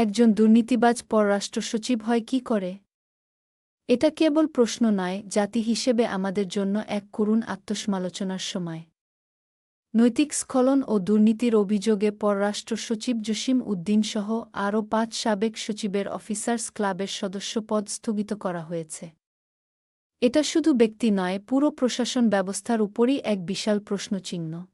একজন দুর্নীতিবাজ পররাষ্ট্র সচিব হয় কি করে? এটা কেবল প্রশ্ন নয়, জাতি হিসেবে আমাদের জন্য এক করুণ আত্মসমালোচনার সময়। নৈতিক স্খলন ও দুর্নীতির অভিযোগে পররাষ্ট্র সচিব জসিম উদ্দিনসহ আরও পাঁচ সাবেক সচিবের অফিসার্স ক্লাবের সদস্যপদ স্থগিত করা হয়েছে। এটা শুধু ব্যক্তি নয়, পুরো প্রশাসন ব্যবস্থার উপরই এক বিশাল প্রশ্নচিহ্ন।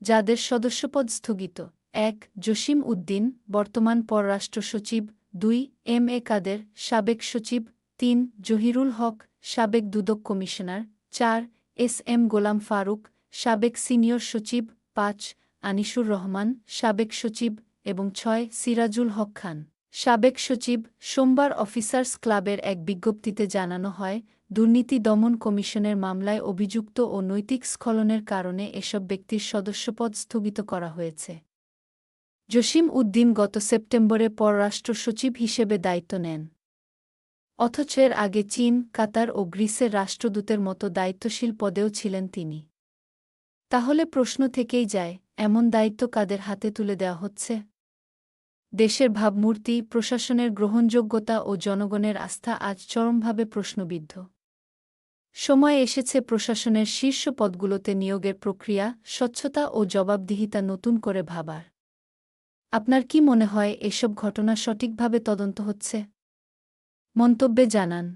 যাদের সদস্যপদ স্থগিত। এক জসিম উদ্দিন, বর্তমান পররাষ্ট্র সচিব, দুই এম এ কাদের, সাবেক সচিব, তিন জহিরুল হক, সাবেক দুদক কমিশনার, চার এস এম গোলাম ফারুক, সাবেক সিনিয়র সচিব, পাঁচ আনিসুর রহমান, সাবেক সচিব এবং ছয় সিরাজুল হক খান। সাবেক সচিব, সোমবার অফিসার্স ক্লাবের এক বিজ্ঞপ্তিতে জানানো হয়, দুর্নীতি দমন কমিশনের মামলায় অভিযুক্ত ও নৈতিক স্খলনের কারণে এসব ব্যক্তির সদস্যপদ স্থগিত করা হয়েছে। জসিম উদ্দিন গত সেপ্টেম্বরে পররাষ্ট্র সচিব হিসেবে দায়িত্ব নেন। অথচ এর আগে চীন, কাতার ও গ্রিসের রাষ্ট্রদূতের মতো দায়িত্বশীল পদেও ছিলেন তিনি। তাহলে প্রশ্ন থেকেই যায়, এমন দায়িত্ব কাদের হাতে তুলে দেওয়া হচ্ছে? দেশের ভাবমূর্তি, প্রশাসনের গ্রহণযোগ্যতা ও জনগণের আস্থা আজ চরমভাবে প্রশ্নবিদ্ধ। সময় এসেছে প্রশাসনের শীর্ষ পদগুলোতে নিয়োগের প্রক্রিয়া, স্বচ্ছতা ও জবাবদিহিতা নতুন করে ভাবার। আপনার কি মনে হয় এসব ঘটনা সঠিকভাবে তদন্ত হচ্ছে? মন্তব্যে জানান।